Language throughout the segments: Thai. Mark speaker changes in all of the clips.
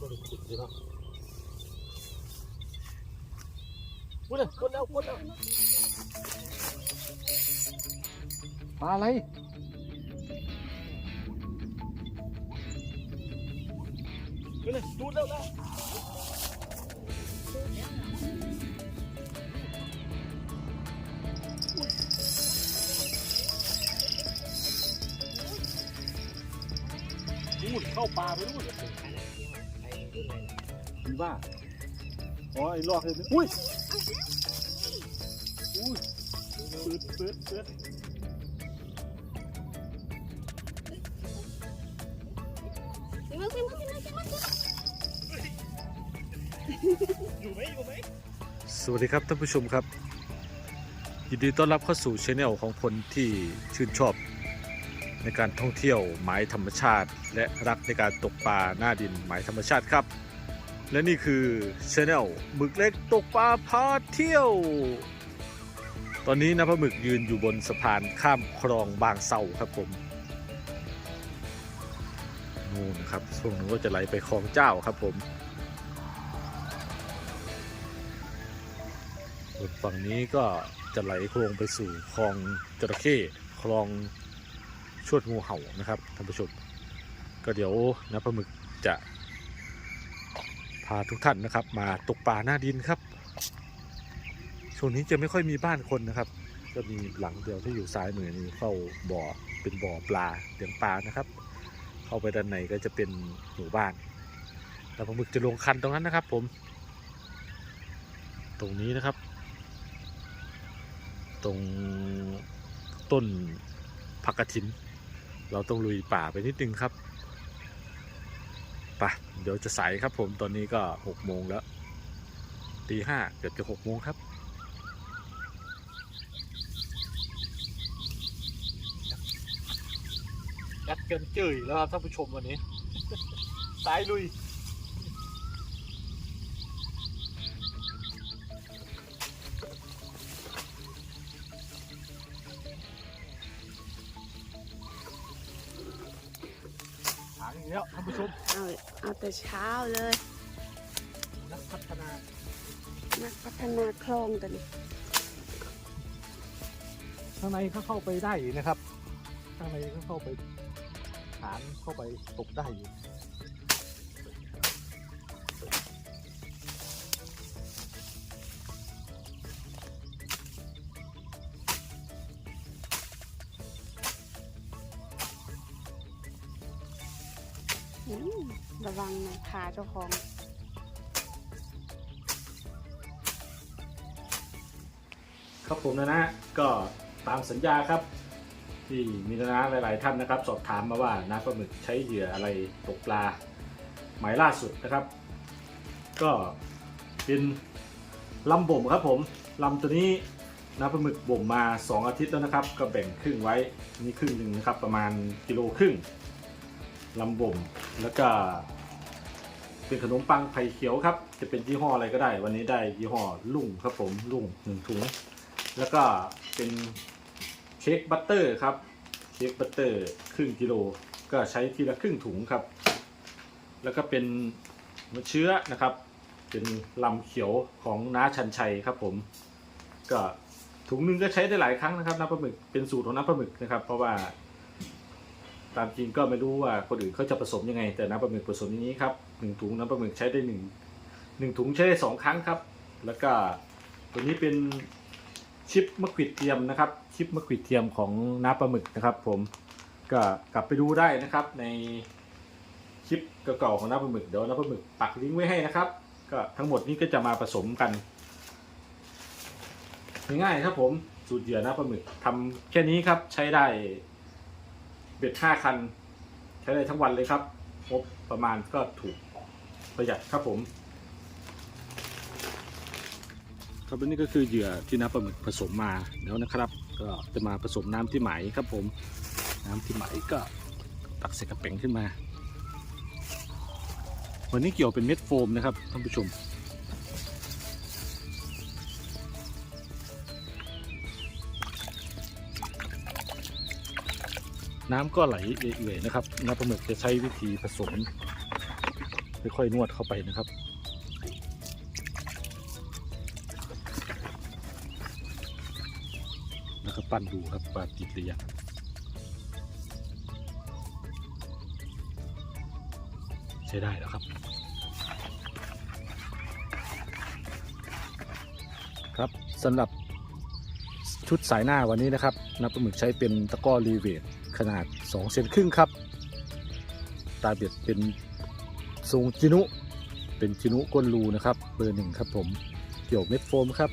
Speaker 1: ก็ได้ขุดเลยเนาะวุ้นเลยวุ้นแล้ววุ้นแล้วปลาอะไรวุ้นเลยดูดแล้วแล้วดูดเข้าปลาไปดูด ดีว่าอ๋อไอ้ลอกเลยอุ้ยอุ้ยปืดปืดปืด
Speaker 2: ขึ้นมาขึ้นมาขึ้นมาขึ้นมา
Speaker 1: อยู่ไหมอยู่ไหม
Speaker 3: สวัสดีครับท่านผู้ชมครับ ยินดีต้อนรับเข้าสู่ช anel ของคนที่ชื่นชอบ ในการท่องเที่ยวหมายธรรมชาติ และรักในการตกปลาหน้าดินหมายธรรมชาติครับ และนี่คือช anel หมึกเล็กตกปลาพาเที่ยว ตอนนี้นะพะหมึกยืนอยู่บนสะพานข้ามคลองบางเซาครับผมนู่นครับช่วงนู้นก็จะไหลไปคลองเจ้าครับผมส่วนฝั่งนี้ก็จะไหลโคลงไปสู่คลองจระเข้คลอง ชวดงูเห่านะครับท่านผู้ชม ก็เดี๋ยวนะปลาหมึกจะพาทุกท่านนะครับ มาตกปลาหน้าดินครับ ช่วงนี้จะไม่ค่อยมีบ้านคนนะครับ ก็มีหลังเดียวที่อยู่ซ้ายมือนี้เข้าบ่อเป็นบ่อปลาเลี้ยงปลานะครับ เข้าไปด้านในก็จะเป็นหมู่บ้านแล้วปลาหมึกจะลงคันตรงนั้นนะครับ ผม ตรงนี้นะครับ ตรงต้นผักกระถิน เราต้องลุยป่าไปนิดนึงครับไปะเดี๋ยวจะสายครับผมตอนนี้ก็หกโมงแล้วตีห้าเกือบจะหกโมงครับ
Speaker 1: ยัดกินจืยแล้วครับท่านผู้ชมวันนี้ สายลุย แล้วท่านผู้ชม
Speaker 2: เอาเอาแต่เช้าเลย
Speaker 1: นักพัฒนา
Speaker 2: นักพัฒนาคลองตัวนี้
Speaker 1: ข้างในก็เข้าไปได้อยู่นะครับ ข้างในก็เข้าไปฐานเข้าไปตกได้อยู่
Speaker 2: ขาเจ้าของ
Speaker 3: ครับผมนะนะก็ตามสัญญาครับ ที่มีนะนะหลาย ๆ ท่านนะครับ สอบถามมาว่าน้าปลาหมึกใช้เหยื่ออะไรตกปลาหมายล่าสุดนะครับ ก็เป็นลำบ่มครับผมลำตัวนี้น้าปลาหมึกบ่มมา 2 อาทิตย์แล้วนะครับ ก็แบ่งครึ่งไว้นี่ครึ่งหนึ่งนะครับ ประมาณกิโลครึ่งลำบ่มแล้วก็ เป็นขนมปังไผ่เขียวครับ จะเป็นยี่ห้ออะไรก็ได้ วันนี้ได้ยี่ห้อลุ่งครับผมลุ่งหนึ่งถุง แล้วก็เป็นเค้กบัตเตอร์ครับเค้กบัตเตอร์ครึ่งกิโลก็ใช้ทีละครึ่งถุงครับ แล้วก็เป็นมะเชื้อนะครับ เป็นลำเขียวของน้าชันชัยครับผม ก็ถุงหนึงก็ใช้ได้หลายครั้งนะครับน้ำปลาหมึกเป็นสูตรของน้ำปลาหมึกนะครับ เพราะว่าตามจริงก็ไม่รู้ว่าคนอื่นเขาจะผสมยังไง แต่น้ำปลาหมึกผสมอย่างนี้ครับ หนึ่งถุงน้ำปลาหมึกใช้ได้หนึ่งหนึ่งถุงใช้ได้สองครั้งครับ แล้วก็ตัวนี้เป็นชิปมะขวิดเทียมนะครับ ชิปมะขวิดเทียมของน้ำปลาหมึกนะครับ ผมก็กลับไปดูได้นะครับ ในคลิปเก่าๆของน้ำปลาหมึกเดี๋ยวน้ำปลาหมึกปักลิงก์ไว้ให้นะครับ ก็ทั้งหมดนี้ก็จะมาผสมกันง่ายๆครับผมสูตรเหยื่อน้ำปลาหมึกทำแค่นี้ครับใช้ได้เบ็ดห้าคัน ใช้ได้ทั้งวันเลยครับงบประมาณก็ถูก ประหยัดครับผม ครับและนี่ก็คือเหยื่อที่น้ำปลาหมึกผสมมาแล้วนะครับ ก็จะมาผสมน้ำที่ไหมครับผม น้ำที่ไหมก็ตักใส่กระเป๋งขึ้นมา วันนี้เกี่ยวเป็นเม็ดโฟมนะครับท่านผู้ชม น้ำก็ไหลเอื่อยๆนะครับน้ำปลาหมึกจะใช้วิธีผสม ค่อยๆนวดเข้าไปนะครับ แล้วก็ปั้นดูครับว่าติดหรือยังใช้ได้แล้วครับ ครับสำหรับชุดสายหน้าวันนี้นะครับนับปลาหมึกใช้เป็นตะก้อรีเวทขนาด 2 เซนครึ่งครับ ตาเบ็ดเป็น ทรงจินุเป็นจินุก้นรูนะครับเบอร์หนึ่งครับผมเกี่ยวเม็ดโฟมครับ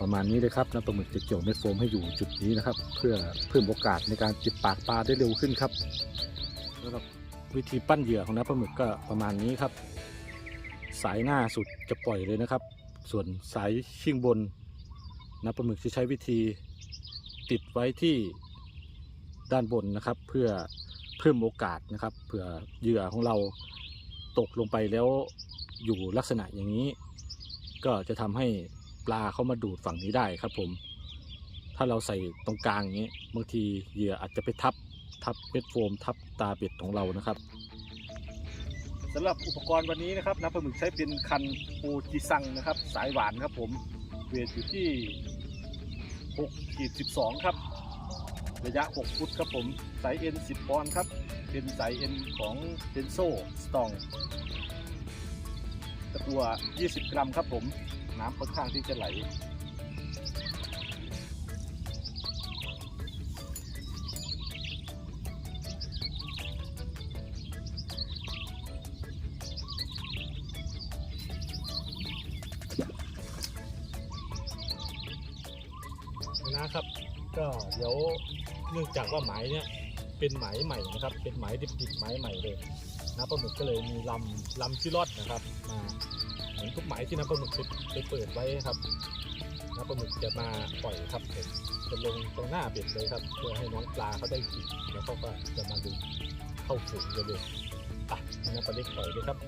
Speaker 3: ประมาณนี้เลยครับน้ำปลาหมึกจะเกี่ยวเม็ดโฟมให้อยู่จุดนี้นะครับ เพื่อเพิ่มโอกาสในการจิบปากปลาได้เร็วขึ้นครับสำหรับวิธีปั้นเหยื่อของน้ำปลาหมึกก็ประมาณนี้ครับ สายหน้าสุดจะปล่อยเลยนะครับ ส่วนสายชิ่งบนน้ำปลาหมึกจะใช้วิธีติดไว้ที่ด้านบนนะครับ เพื่อ เพิ่มโอกาสนะครับ เผื่อเหยื่อของเราตกลงไปแล้วอยู่ลักษณะอย่างนี้ ก็จะทำให้ปลาเข้ามาดูดฝั่งนี้ได้ครับผม ถ้าเราใส่ตรงกลางอย่างนี้บางทีเหยื่ออาจจะไปทับทับเบ็ดโฟม ทับตาเบ็ดของเรานะครับสำหรับอุปกรณ์วันนี้นะครับน้ำปลาหมึกใช้เป็นคันโอจิซังนะครับ สายหวานครับผมเวทอยู่ที่6ขีด12 ครับ ระยะ 6 ฟุตครับผมสายเอ็น 10ปอนด์ครับ เป็นสายเอ็นของเทนโซสตองตะกัว 20 กรัมครับผม น้ำค่อนข้างที่จะไหลนะครับ ก็เดี๋ยว เนื่องจากว่าหมเนี่ยเป็นหมใหม่นะครับ เป็นหมายดิบๆหมใหม่เลยนะปลาหมึกก็เลยมีลำลำชิลอดนะครับมาเหมือนทุกหมที่น้ำปลาหมึกไปเปิดไว้ครับน้ำปลาหมึกจะมาปล่อยครับผมจะลงตรงหน้าเบ็ดเลยครับ เพื่อให้น้องปลาเขาได้กินแล้วเขาก็จะมาดูเข้าฝูงเลยอะน้ำปลาเล็กปล่อยเลยครับ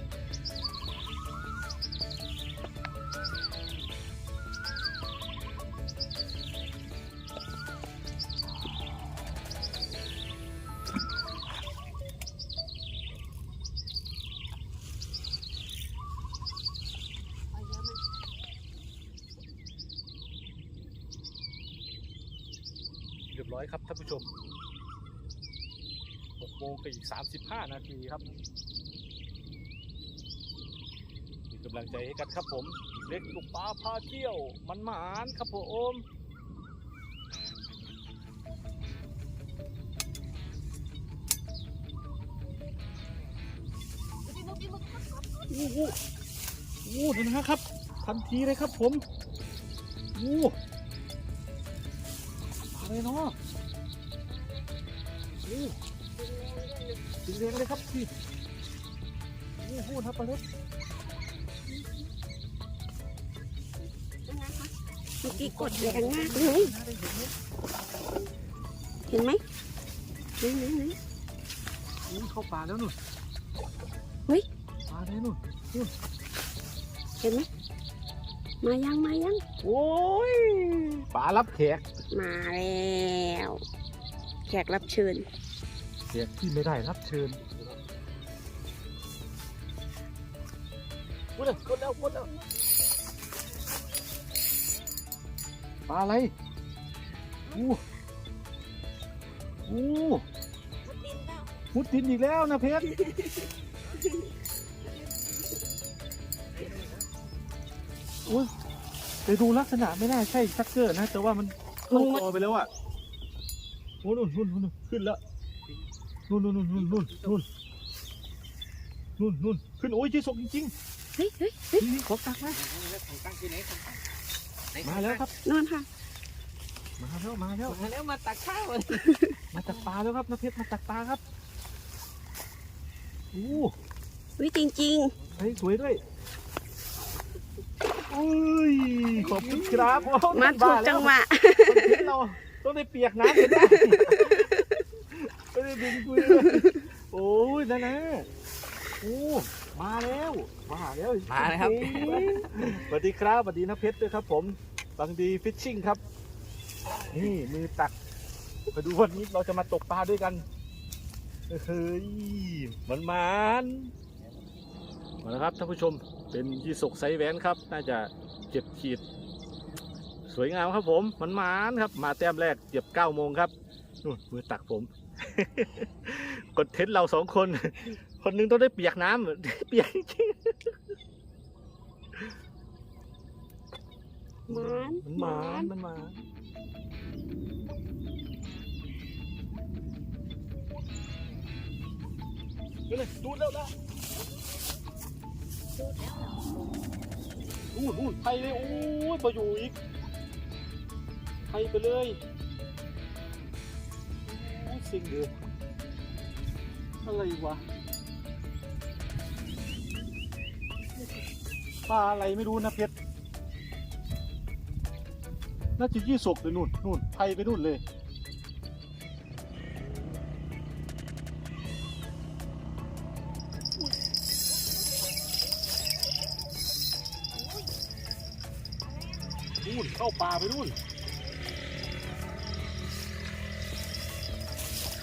Speaker 3: อยครับท่านผู้ชม6โมงกับอีก 35 นาทีครับมีกำลังใจให้กันครับผม เล็กลูกปลาพาเที่ยว มันหมานครับผมโอ้โหโอ้โหเดี๋ยวนะครับ ทันทีเลยครับผมโอ้อะไรเนาะ โอ้ถึงเรียงเลยครับพี่โอ้โหทับปลาเล็ก
Speaker 2: เมื่อกี้กดแรงมากเลยเห็นไหมไหนไหนไหน
Speaker 1: นี่เข้าป่าแล้วนู่น
Speaker 2: เฮ้ย
Speaker 1: ป่าแล้วนู่น
Speaker 2: เห็นไหมมายังมายัง
Speaker 1: โอ้ยป่ารับแขก
Speaker 2: มาแล้ว แขกรับเชิญ
Speaker 1: แขกที่ไม่ได้รับเชิญพูดเลยพูดแล้วพูดแล้วปลาอะไรอู้อู้มุดดินอีกแล้วนะเพชรโอ้ยแต่ดูลักษณะไม่น่าใช่ชักเกอร์นะ แต่ว่ามันลงคอไปแล้วอะ โอ้นู่นนู่นนู่นขึ้นแล้วนู่นนู่นนู่นนู่นนู่นนู่นนู่นนู่นขึ้นโอ้ยจีสกจริง
Speaker 2: เฮ้ยเฮ้ยเฮ้ย
Speaker 1: ๆนี่ขอตักนะมาแล้วครับ
Speaker 2: นอนค่ะ
Speaker 1: มาแล้วมาแล้ว
Speaker 4: มาแล้วมาตักข้าว
Speaker 1: มาตักปลาแล้วครับน้าเพชรมาตักปลาครับโอ้
Speaker 2: วิจริง
Speaker 1: เฮ้ยสวยด้วยโอ้ยขอบคุณครับโอ้
Speaker 2: ๆมาถูกจังหวะ
Speaker 1: คอนเทนต์เรา ต้องได้เปียกน้ำกันได้ไม่ได้ดึงคุยเลยโอ้ยนั่นนะโอ้มาแล้ว มาแล้ว
Speaker 4: มาเลยครับ
Speaker 1: สวัสดีครับสวัสดีนะเพชรด้วยครับ ผมบางดีฟิชชิ่งครับ นี่มือตักมาดูวันนี้เราจะมาตกปลาด้วยกันเฮ้ยมันมัน
Speaker 3: เอาละครับท่านผู้ชมเป็นยี่สกไซส์แหวนครับ น่าจะเจ็บขีด สวยงามครับผมมันมานครับ มาแต้มแรกเจ็บเก้าโมงครับนู่นมือตักผมกดเทนต์เราสองคน คนหนึงต้องได้เปียกน้ำเปียกจริง
Speaker 2: หมาน
Speaker 3: มันมานมันมานนี่เลยดูดแล้วนะดูดดูดไปเลยโอ้ยมาอยู่อีก ไปไปเลยโอ้ยสิ่งเดืออะไรวะปลาอะไรไม่รู้นะเพชรน่าจะยี่สกเลยนู่นนู่นไทยไปนู่นเลยนู่นเข้าป่าไปนู่น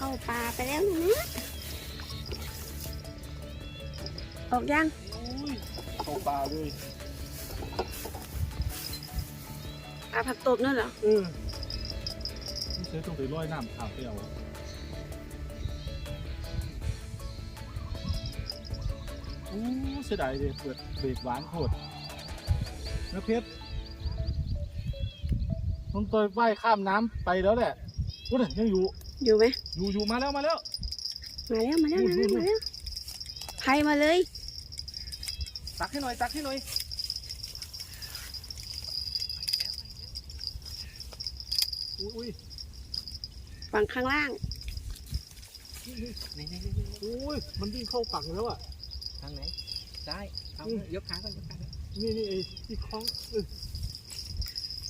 Speaker 2: เข้าป่าไปแล้วนะออกยัง
Speaker 3: อุ้ยเข้าป่าเลย
Speaker 2: ปลาผักตบนั่นเหรอ
Speaker 3: เออไม่ใช่ต้องไปลอยน้ำขาวไปเอาอะโอ้เสียดายเลยเปิดเบรกหวานโคตรนะเพชรต้องตัวว่ายข้ามน้ำไปแล้วแหละโอ้ยยังอยู่
Speaker 2: อยู่ไหม
Speaker 3: อยู่อยู่มาแล้วมาแล้ว
Speaker 2: มาแล้วมาแล้วมาแล้ว
Speaker 3: นู่น
Speaker 2: มาแล้วใครมาเลย
Speaker 3: ตักให้หน่อยตักให้หน่อยอุ้ยอุ้ย
Speaker 2: ฝั่งข้างล่าง
Speaker 1: ไหนไหนไหนไหน
Speaker 3: อุ้ยมันวิ่งเข้าฝั่งแล้วอะ
Speaker 1: ทางไหนซ้ายเอา
Speaker 3: อืม
Speaker 1: ยกขาก่อนยกขาก่อน
Speaker 3: นี่นี่ไอ้ที่คล้องเออ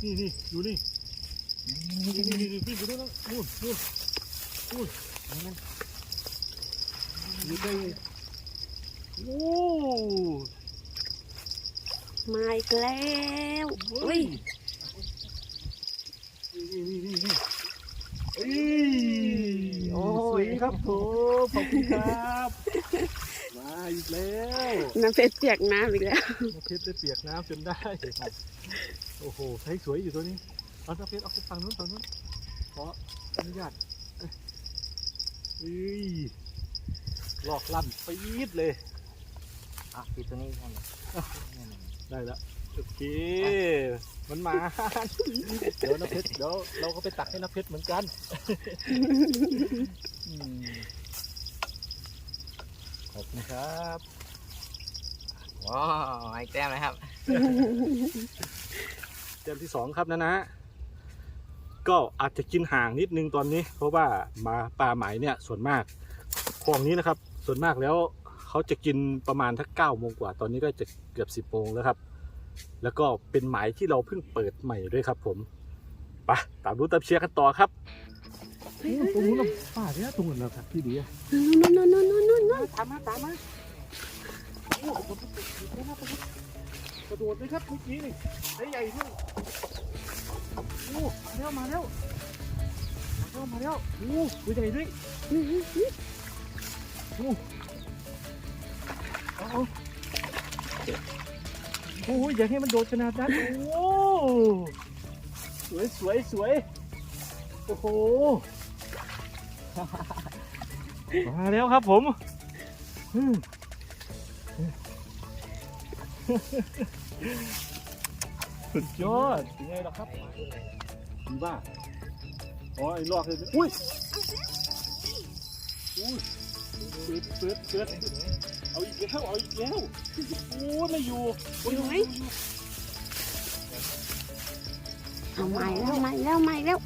Speaker 3: นี่นี่อยู่นี่นี่นี่นี่นี่วิ่งอยู่นู่นนะนู่นนู่น นู่น
Speaker 1: นั่น
Speaker 3: อยู่ใกล้โอ้
Speaker 2: มาอีกแล้ว
Speaker 3: เฮ้
Speaker 2: อุ้
Speaker 3: ย
Speaker 2: ย
Speaker 3: นี่นี่นี่นี่เอ้ยโอ้ยครับผมขอบคุณครับ มาอีกแล้ว
Speaker 2: น้ำเพชรเปียกน้ำอีกแล้ว
Speaker 3: น้ำเพชรได้เปียกน้ำจนได้ครับโอ้โหใช้สวยอยู่ตัวนี้เอาน้ำเพชรเอาไปฝั่งนู้นฝั่งนู้นขออนุญาตเอ้ยเอ้ย หลอกลั่นปี๊ดเลย
Speaker 1: อะปิดตัวนี้ก่อน
Speaker 3: ได้แล้วโอเค มันมา เดี๋ยวน้ำเพชรเดี๋ยวเราก็ไปตักให้น้ำเพชรเหมือนกันอืมขอบคุณครับ
Speaker 1: ว้าวไอ้แต้มนะครับ
Speaker 3: เต็มที่สองครับนะนะ ก็อาจจะกินห่างนิดนึงตอนนี้ เพราะว่ามาปลาไหมเนี่ยส่วนมากคลองนี้นะครับ ส่วนมากแล้วเขาจะกินประมาณทักเก้าโมงกว่า ตอนนี้ก็จะเกือบสิบโมงแล้วครับ แล้วก็เป็นหมายที่เราเพิ่งเปิดใหม่ด้วยครับ ผมไปตามรู้ตามเชียร์กันต่อครับ
Speaker 2: เฮ้ยเฮ้ย
Speaker 3: ตรงนู้นป่าเนี่ยตรงนู้นนะครับที่ดีอะ
Speaker 2: นู่นนู่นนู่นนู่นนู่นนู่น
Speaker 3: ตามมาตามมาโอ้โหกระโดดเลยครับเมื่อกี้นี่ได้ใหญ่ด้วย โอ้มาแล้วมาแล้วมาแล้วมาแล้วโอ้ตัวใหญ่ด้วย
Speaker 2: นี่นี่นี่
Speaker 3: เอาเอาโอ้ยอย่าให้มันโดดขนาดนั้นโอ้สวยสวยสวยโอ้โหมาแล้วครับผมอืม สุดยอดยังไงล่ะครับดีบ้าอ๋อไอ้ลอกเลยอุ้ยอุ้ยเปิดเปิดเปิดเอาอีกแล้วเอาอีกแล้วโอ้ยไม่อยู่โอ้ยอยู่อยู่
Speaker 2: เอาใหม่แล้วใหม่แล้วใหม่แล้ว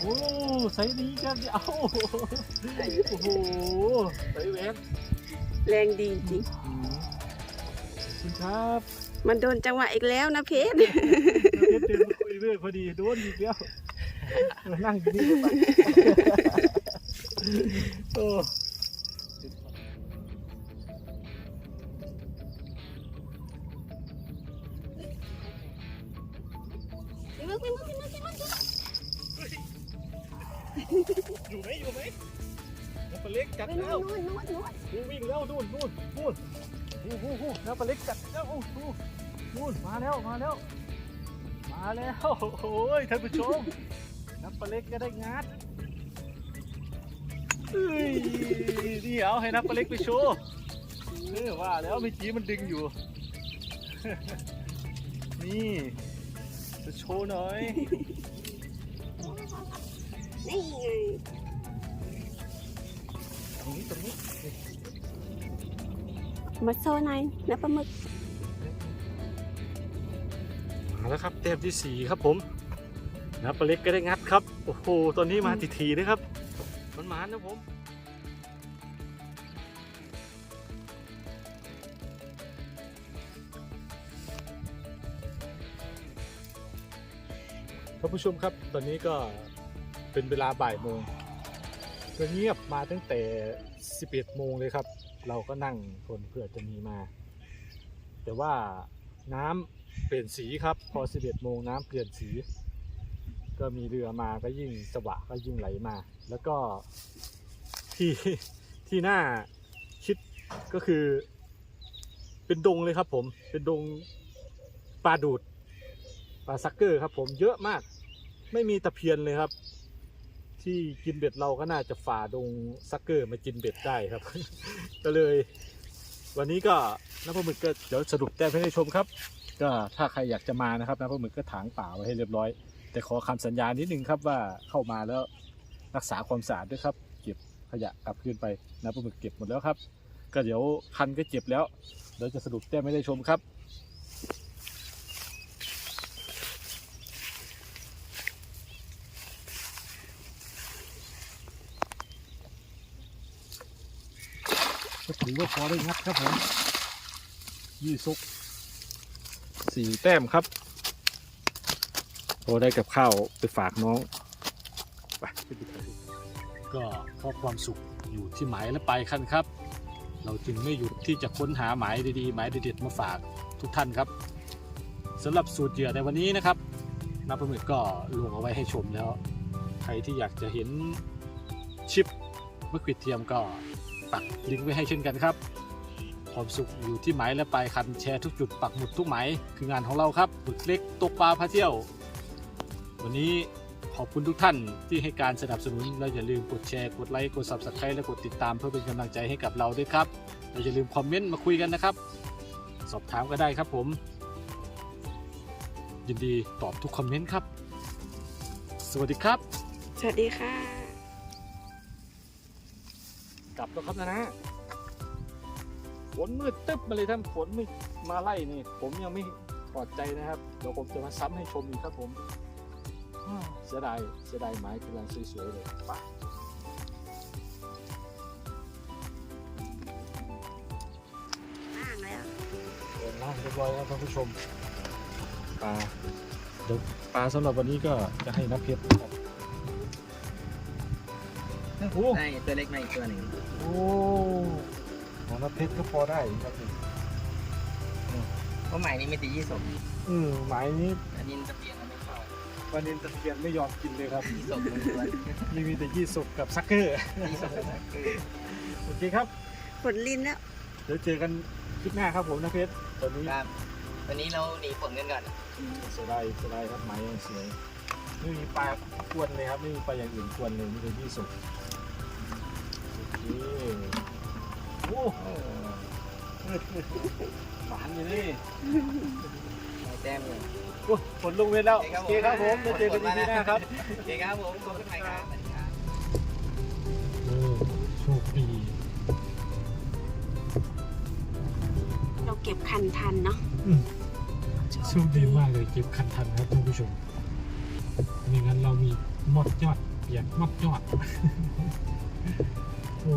Speaker 3: โอ้ใส่นี้กันเอาโอ้โหใส่แหวน
Speaker 2: แรงดีจริง
Speaker 3: อืมขอบคุณครับ
Speaker 2: มันโดนจังหวะอีกแล้วนะเพชร
Speaker 3: น้าเพชรเดินมาคุยด้วยพอดีโดนอีกแล้วมานั่งอยู่นี่ โอ้ยท่านผู้ชมน้ำปลาเล็กก็ได้งัดเอ้ยนี่เอาให้น้ำปลาเล็กไปโชว์เออว่าแล้วเมื่อกี้มันดึงอยู่ นี่จะโชว์หน่อย
Speaker 2: นี่ไง
Speaker 3: ตรงนี้ตรงนี้
Speaker 2: มาโซ่หน่อยนะปลาหมึก
Speaker 3: แล้วครับเต็มที่สี่ครับผมน้ำปลาเล็กก็ได้งัดครับ โอ้โหตอนนี้มาทีๆนะครับ มันหมานนะผมท่านผู้ชมครับตอนนี้ก็เป็นเวลาบ่ายโมงก็เงียบมาตั้งแต่ 11 โมงเลยครับ เราก็นั่งทนเพื่อจะมีมา แต่ว่าน้ำ เปลี่ยนสีครับ พอ 11 โมงน้ำเปลี่ยนสี ก็มีเรือมาก็ยิ่งสวะก็ยิ่งไหลมา แล้วก็ที่ที่หน่าคิดก็คือ เป็นดงเลยครับผม เป็นดงปลาดูดปลาซักเกอร์ครับผมเยอะมาก ไม่มีตะเพียนเลยครับ ที่กินเบ็ดเราก็น่าจะฝ่าดงซักเกอร์มากินเบ็ดได้ครับ ก็เลย วันนี้ก็น้ำปลาหมึกก็เดี๋ยวสรุปแต้มให้ได้ชมครับ ก็ถ้าใครอยากจะมานะครับน้ำปลาหมึกก็ถางป่าไว้ให้เรียบร้อย แต่ขอคำสัญญานิดนึงครับว่าเข้ามาแล้วรักษาความสะอาดด้วยครับ เก็บขยะกลับคืนไปนะปลาหมึกเก็บหมดแล้วครับ ก็เดี๋ยวคันก็เจ็บแล้วเดี๋ยวจะสรุปแต้มไม่ได้ชมครับก็ถือว่าพอได้งัดครับผมยี่สุก สี่แต้มครับพอได้กับข้าวไปฝากน้องไปก็เพราะความสุขอยู่ที่หมายและปลายคันครับ เราจึงไม่หยุดที่จะค้นหาหมายดีๆ หมายเด็ดๆมาฝากทุกท่านครับสำหรับสูตรเหยื่อในวันนี้นะครับนับประมึกก็ลงเอาไว้ให้ชมแล้ว ใครที่อยากจะเห็นชิปมะขวิดเทียมก็ปักลิงก์ไว้ให้เช่นกันครับ ความสุขอยู่ที่หมายและปลายคันแชร์ทุกจุดปักหมุดทุกหมายคืองานของเราครับฝึกเล็กตกปลาพาเที่ยว วันนี้ขอบคุณทุกท่านที่ให้การสนับสนุนและอย่าลืมกดแชร์กดไลค์กด subscribe และกดติดตามเพื่อเป็นกำลังใจให้กับเราด้วยครับและอย่าลืมคอมเมนต์มาคุยกันนะครับ สอบถามก็ได้ครับผม ยินดีตอบทุกคอมเมนต์ครับ สวัสดีครับ
Speaker 2: สวัสดีค่ะ
Speaker 3: กลับแล้วครับนะนะ ฝนมืดตึ๊บมาเลยท่านฝนไม่มาไล่นี่ ผมยังไม่ถอดใจนะครับเดี๋ยวผมจะมาซ้ำให้ชมอีกครับผมอ้าวเสียดายเสียดายไม้กำลังสวยๆเลยไป
Speaker 2: อ่างแล้ว
Speaker 3: เดินล่างเรียบร้อยแล้วท่านผู้ชมปลาเดี๋ยวปลาสำหรับวันนี้ก็จะให้นับเพชรครับโอ้โห
Speaker 1: ได้ตัวเล็กมาอีกตัวหนึ่ง
Speaker 3: โอ้ ของนับเพชรก็พอได้ครับนี่
Speaker 1: เพราะใหม่นี้ไม่ตียี่สก
Speaker 3: อืมหมายนี้
Speaker 1: อันนี้ตะเพียนเราไม่เข้า
Speaker 3: วันนี้ตะเพียนไม่ยอมกินเลยครับ
Speaker 1: ยี่สกมันตัว
Speaker 3: มีมีแต่ยี่สกกับซักเกอร์
Speaker 1: ยี่สกเป็นสักเกอร์
Speaker 3: โอเคครับ
Speaker 2: ฝนลินแล้ว
Speaker 3: เดี๋ยวเจอกันคลิปหน้าครับผมนะเพชรตอนนี้
Speaker 1: ครับวันนี้เราหนีฝนกันก่อน
Speaker 3: เสียดายเสียดายครับไม้ยังสวยไม่มีปลากวนเลยครับไม่มีปลาอย่างอื่นกวนเลยมีแต่ยี่สก หวานอยู่นี่
Speaker 1: ได้แต้มเลย
Speaker 3: โอ้ฝนลงเวรแล้ว
Speaker 1: โอ
Speaker 3: โอ
Speaker 1: เค
Speaker 3: เค
Speaker 1: ค
Speaker 3: ค
Speaker 1: รั
Speaker 3: รั
Speaker 1: บบผ
Speaker 3: ผมมเดี๋ยวเจอกัน
Speaker 1: ฝนมา
Speaker 3: ที
Speaker 1: แล้ว
Speaker 3: หน้าครับ
Speaker 1: โอเคครับผมขอบคุณใหม่ครับสวัสดีครับ
Speaker 3: เออโชคดี
Speaker 2: เราเก็บคันทันเนาะ
Speaker 3: โชคดีมากเลยเก็บคันทันครับท่านผู้ชมไม่งั้นเรามีหมดยอดเปียกหมดยอด โอ้